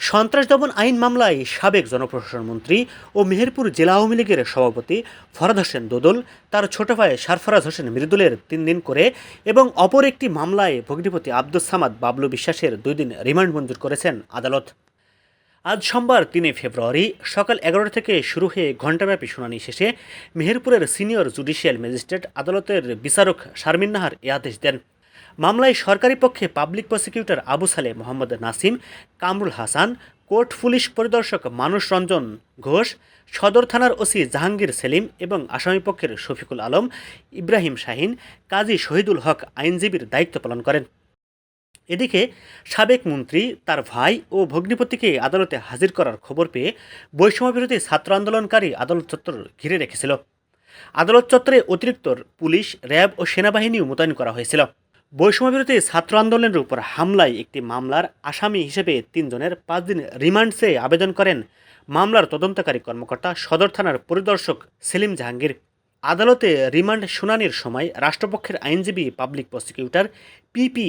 সন্ত্রাস দমন আইন মামলায় সাবেক জনপ্রশাসন মন্ত্রী ও মেহেরপুর জেলা আওয়ামী লীগের সভাপতি ফরাদ হোসেন দোদল, তার ছোট ভাই সারফরাজ হোসেন মৃদুলের তিন দিন করে এবং অপর একটি মামলায় ভগ্নিপতি আব্দুস সামাদ বাবলু বিশ্বাসের দুই দিন রিমান্ড মঞ্জুর করেছেন আদালত। আজ সোমবার তিনে ফেব্রুয়ারি সকাল এগারোটা থেকে শুরু হয়ে ঘণ্টাব্যাপী শুনানি শেষে মেহেরপুরের সিনিয়র জুডিশিয়াল ম্যাজিস্ট্রেট আদালতের বিচারক শারমিন নাহার এ আদেশ দেন। মামলায় সরকারি পক্ষে public prosecutor Abu Saleh Mohammad Nasim, Kamrul Hasan, court police পরিদর্শক মানুষ রঞ্জন ঘোষ, সদর থানার ওসি জাহাঙ্গীর সেলিম এবং আসামিপক্ষের শফিকুল আলম, ইব্রাহিম শাহিন, কাজী শহীদুল হক আইনজীবীর দায়িত্ব পালন করেন। এদিকে সাবেক মন্ত্রী, তার ভাই ও ভগ্নিপতিকে আদালতে হাজির করার খবর পেয়ে বৈষম্যবিরোধী ছাত্র আন্দোলনকারী আদালত চত্বর ঘিরে রেখেছিল। আদালত চত্বরে অতিরিক্ত পুলিশ, র্যাব ও সেনাবাহিনীও মোতায়েন করা হয়েছিল। বৈষম্যবিরোধী ছাত্র আন্দোলনের উপর হামলায় একটি মামলার আসামি হিসেবে তিনজনের পাঁচ দিন রিমান্ড চেয়ে আবেদন করেন মামলার তদন্তকারী কর্মকর্তা সদর থানার পরিদর্শক সেলিম জাহাঙ্গীর। আদালতে রিমান্ড শুনানির সময় রাষ্ট্রপক্ষের আইনজীবী public prosecutor PP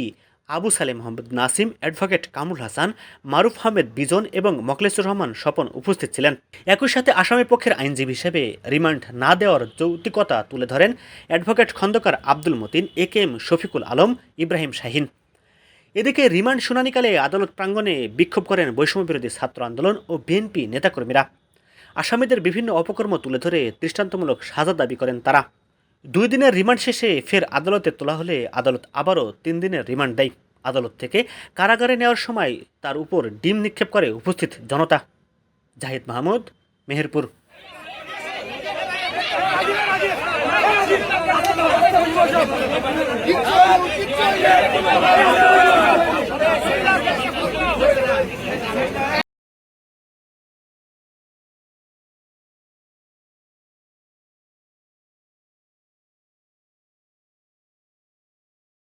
Abu Saleh Mohammad Nasim, advocate Kamrul Hasan, Maruf Ahmed Bijon এবং মকলেসুর রহমান স্বপন উপস্থিত ছিলেন। একই সাথে আসামি পক্ষের আইনজীবী হিসেবে রিমান্ড না দেওয়ার যৌক্তিকতা তুলে ধরেন advocate Khandaker Abdul Matin, A K M Shafiqul Alam, Ibrahim Shahin. এদিকে রিমান্ড শুনানিকালে আদালত প্রাঙ্গণে বিক্ষোভ করেন বৈষম্যবিরোধী ছাত্র আন্দোলন ও বিএনপি নেতাকর্মীরা। আসামিদের বিভিন্ন অপকর্ম তুলে ধরে দৃষ্টান্তমূলক সাজা দাবি করেন তারা। দুই দিনের রিমান্ড শেষে ফের আদালতে তোলা হলে আদালত আবারও তিন দিনের রিমান্ড দেয় আদালত থেকে কারাগারে নেওয়ার সময় তার উপর ডিম নিক্ষেপ করে উপস্থিত জনতা জাহিদ মাহমুদ, মেহেরপুর.